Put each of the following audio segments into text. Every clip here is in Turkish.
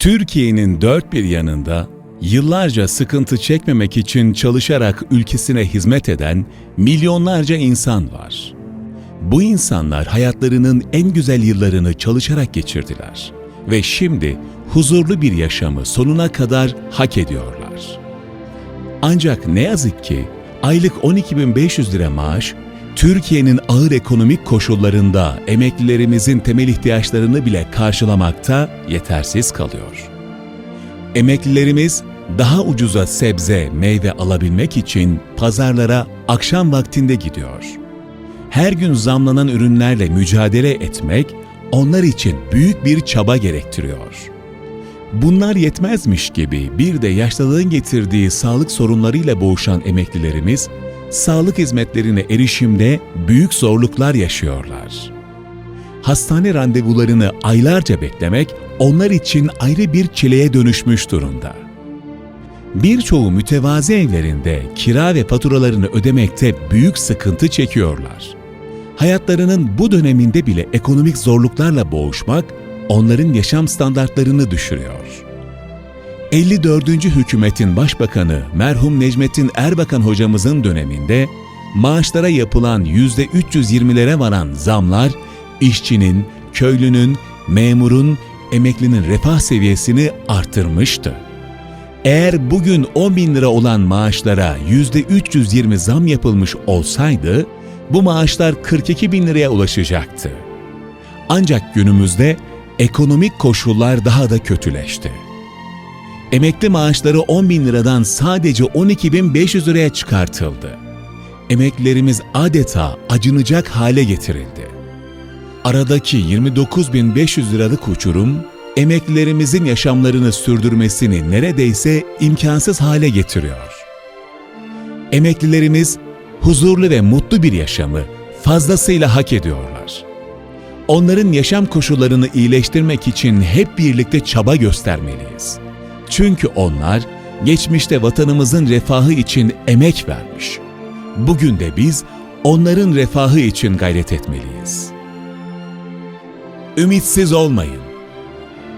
Türkiye'nin dört bir yanında yıllarca sıkıntı çekmemek için çalışarak ülkesine hizmet eden milyonlarca insan var. Bu insanlar hayatlarının en güzel yıllarını çalışarak geçirdiler ve şimdi huzurlu bir yaşamı sonuna kadar hak ediyorlar. Ancak ne yazık ki aylık 12.500 lira maaş Türkiye'nin ağır ekonomik koşullarında emeklilerimizin temel ihtiyaçlarını bile karşılamakta yetersiz kalıyor. Emeklilerimiz daha ucuza sebze, meyve alabilmek için pazarlara akşam vaktinde gidiyor. Her gün zamlanan ürünlerle mücadele etmek onlar için büyük bir çaba gerektiriyor. Bunlar yetmezmiş gibi bir de yaşlılığın getirdiği sağlık sorunlarıyla boğuşan emeklilerimiz, sağlık hizmetlerine erişimde büyük zorluklar yaşıyorlar. Hastane randevularını aylarca beklemek onlar için ayrı bir çileye dönüşmüş durumda. Birçoğu mütevazi evlerinde kira ve faturalarını ödemekte büyük sıkıntı çekiyorlar. Hayatlarının bu döneminde bile ekonomik zorluklarla boğuşmak onların yaşam standartlarını düşürüyor. 54. hükümetin başbakanı merhum Necmettin Erbakan hocamızın döneminde maaşlara yapılan %320'lere varan zamlar işçinin, köylünün, memurun, emeklinin refah seviyesini artırmıştı. Eğer bugün 10 bin lira olan maaşlara %320 zam yapılmış olsaydı, bu maaşlar 42 bin liraya ulaşacaktı. Ancak günümüzde ekonomik koşullar daha da kötüleşti. Emekli maaşları 10 bin liradan sadece 12.500 liraya çıkartıldı. Emeklilerimiz adeta acınacak hale getirildi. Aradaki 29.500 liralık uçurum, emeklilerimizin yaşamlarını sürdürmesini neredeyse imkansız hale getiriyor. Emeklilerimiz huzurlu ve mutlu bir yaşamı fazlasıyla hak ediyorlar. Onların yaşam koşullarını iyileştirmek için hep birlikte çaba göstermeliyiz. Çünkü onlar geçmişte vatanımızın refahı için emek vermiş. Bugün de biz onların refahı için gayret etmeliyiz. Ümitsiz olmayın.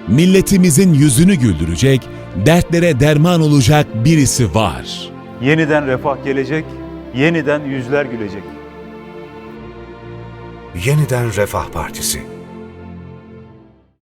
Milletimizin yüzünü güldürecek, dertlere derman olacak birisi var. Yeniden refah gelecek, yeniden yüzler gülecek. Yeniden Refah Partisi